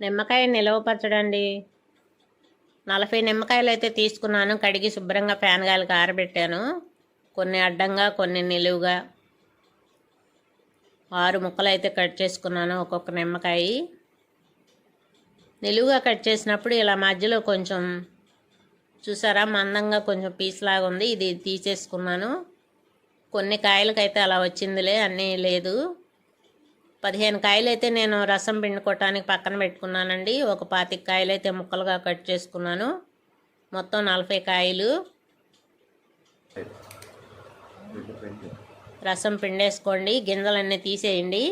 నిమ్మకాయ నిలవ పచ్చడండి. నలభై నిమ్మకాయలు అయితే తీసుకున్నాను. కడిగి శుభ్రంగా ఫ్యాన్ గాలికి ఆరబెట్టాను కొన్ని అడ్డంగా కొన్ని నిలువుగా. ఆరు ముక్కలు అయితే కట్ చేసుకున్నాను ఒక్కొక్క నిమ్మకాయ. నిలువుగా కట్ చేసినప్పుడు ఇలా మధ్యలో కొంచెం చూసారా? మందంగా కొంచెం పీస్ లాగా ఉంది. ఇది తీసేసుకున్నాను. కొన్ని కాయలకైతే అలా వచ్చిందిలే అన్నీ లేదు. పదిహేను కాయలు అయితే నేను రసం పిండుకోవటానికి పక్కన పెట్టుకున్నానండి. ఒక పాతిక కాయలు అయితే ముక్కలుగా కట్ చేసుకున్నాను. మొత్తం నలభై కాయలు. రసం పిండేసుకోండి. గింజలన్నీ తీసేయండి.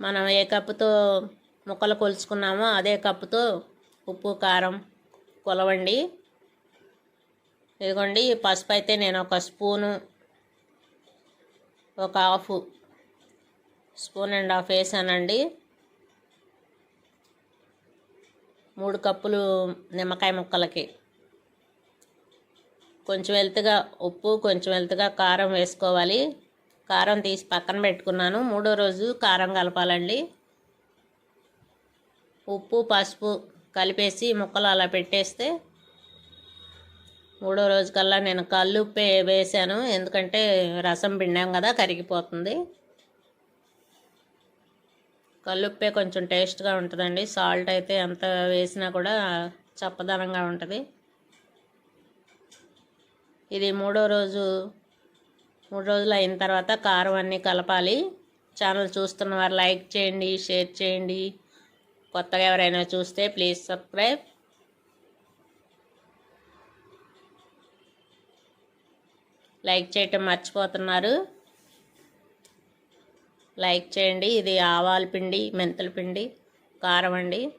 మనం ఏ కప్పుతో ముక్కలు కొలుచుకున్నామో అదే కప్పుతో ఉప్పు కారం కొలవండి. ఇదిగోండి పసుపు అయితే నేను ఒక స్పూను ఒక హాఫ్ స్పూన్ అండ్ హాఫ్ వేసానండి. మూడు కప్పులు నిమ్మకాయ ముక్కలకి. కొంచెం వెళ్తుగా ఉప్పు కొంచెం వెళ్తుగా కారం వేసుకోవాలి. కారం తీసి పక్కన పెట్టుకున్నాను. మూడో రోజు కారం కలపాలండి. ఉప్పు పసుపు కలిపేసి ముక్కలు అలా పెట్టేస్తే మూడో రోజు కల్లా నేను కల్లుప్పే వేసాను ఎందుకంటే రసం పిండాం కదా కరిగిపోతుంది. కల్లుప్పే కొంచెం టేస్ట్గా ఉంటుందండి. సాల్ట్ అయితే ఎంత వేసినా కూడా చప్పదనంగా ఉంటుంది. ఇది మూడో రోజు మూడు రోజులు అయిన తర్వాత కారం అన్నీ కలపాలి. ఛానల్ చూస్తున్న వారు లైక్ చేయండి షేర్ చేయండి. కొత్తగా ఎవరైనా చూస్తే ప్లీజ్ సబ్స్క్రైబ్. లైక్ చేయటం మర్చిపోతున్నారు. లైక్ చేయండి. ఇది ఆవాల పిండి మెంతుల పిండి కారం అండి.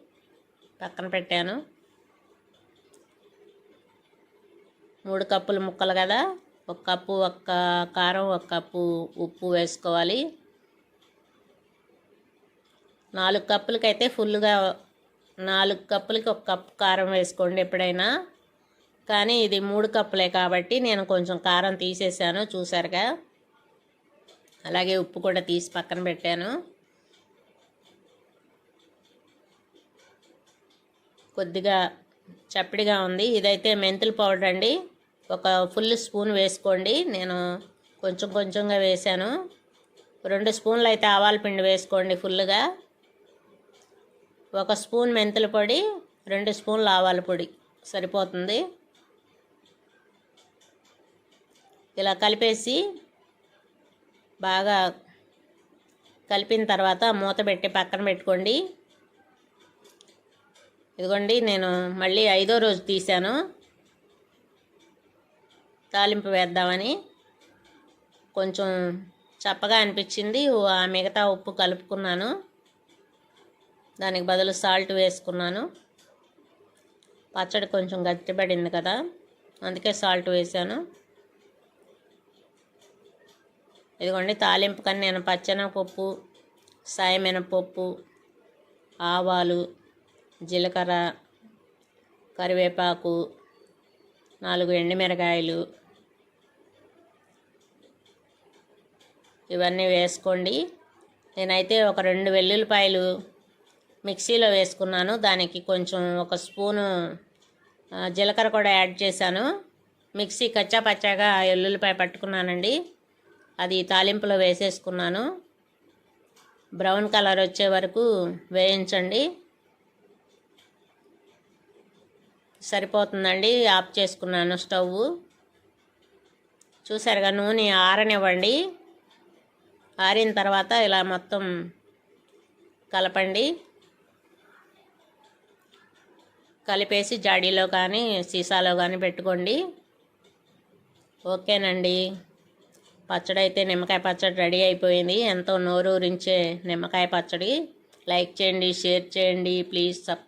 పక్కన పెట్టాను. మూడు కప్పులు ముక్కలు కదా. ఒక కప్పు ఒక్క కారం ఒక కప్పు ఉప్పు వేసుకోవాలి. నాలుగు కప్పులకైతే ఫుల్గా నాలుగు కప్పులకి ఒక కప్పు కారం వేసుకోండి ఎప్పుడైనా. కానీ ఇది మూడు కప్పులే కాబట్టి నేను కొంచెం కారం తీసేసాను చూసారుగా? అలాగే ఉప్పు కూడా తీసి పక్కన పెట్టాను. కొద్దిగా చప్పడిగా ఉంది. ఇదైతే మెంతుల పౌడర్ అండి. ఒక ఫుల్ స్పూన్ వేసుకోండి. నేను కొంచెం కొంచెంగా వేసాను. రెండు స్పూన్లు అయితే ఆవాల పిండి వేసుకోండి ఫుల్గా ఒక స్పూన్ మెంతుల పొడి రెండు స్పూన్లు ఆవాల పొడి. సరిపోతుంది. ఇలా కలిపేసి బాగా కలిపిన తర్వాత మూత పెట్టి పక్కన పెట్టుకోండి. ఇదిగోండి నేను మళ్ళీ ఐదో రోజు తీశాను. తాలింపు వేద్దామని. కొంచెం చప్పగా అనిపించింది. ఆ మిగతా ఉప్పు కలుపుకున్నాను. దానికి బదులు సాల్ట్ వేసుకున్నాను. పచ్చడి కొంచెం గట్టిపడింది కదా అందుకే సాల్ట్ వేసాను ఇదిగోండి తాలింపు కానీ నేను పచ్చెనపప్పు సాయమినపప్పు ఆవాలు జీలకర్ర కరివేపాకు నాలుగు ఎండుమిరకాయలు ఇవన్నీ వేసుకోండి. నేనైతే ఒక రెండు వెల్లుల్లిపాయలు మిక్సీలో వేసుకున్నాను. దానికి కొంచెం ఒక స్పూను జీలకర్ర కూడా యాడ్ చేశాను. మిక్సీ కచ్చా పచ్చాగా ఎల్లుల్లిపాయ పట్టుకున్నానండి. అది తాలింపులో వేసేసుకున్నాను. బ్రౌన్ కలర్ వచ్చే వరకు వేయించండి. సరిపోతుందండి ఆఫ్ చేసుకున్నాను స్టవ్ చూసారుగా నూనె ఆరనివ్వండి. ఆరిన తర్వాత ఇలా మొత్తం కలపండి. కలిపేసి జాడీలో కానీ సీసాలో కానీ పెట్టుకోండి. ఓకేనండి. పచ్చడి అయితే నిమ్మకాయ పచ్చడి రెడీ అయిపోయింది. ఎంతో నోరూరించే నిమ్మకాయ పచ్చడి. లైక్ చేయండి షేర్ చేయండి. Please sub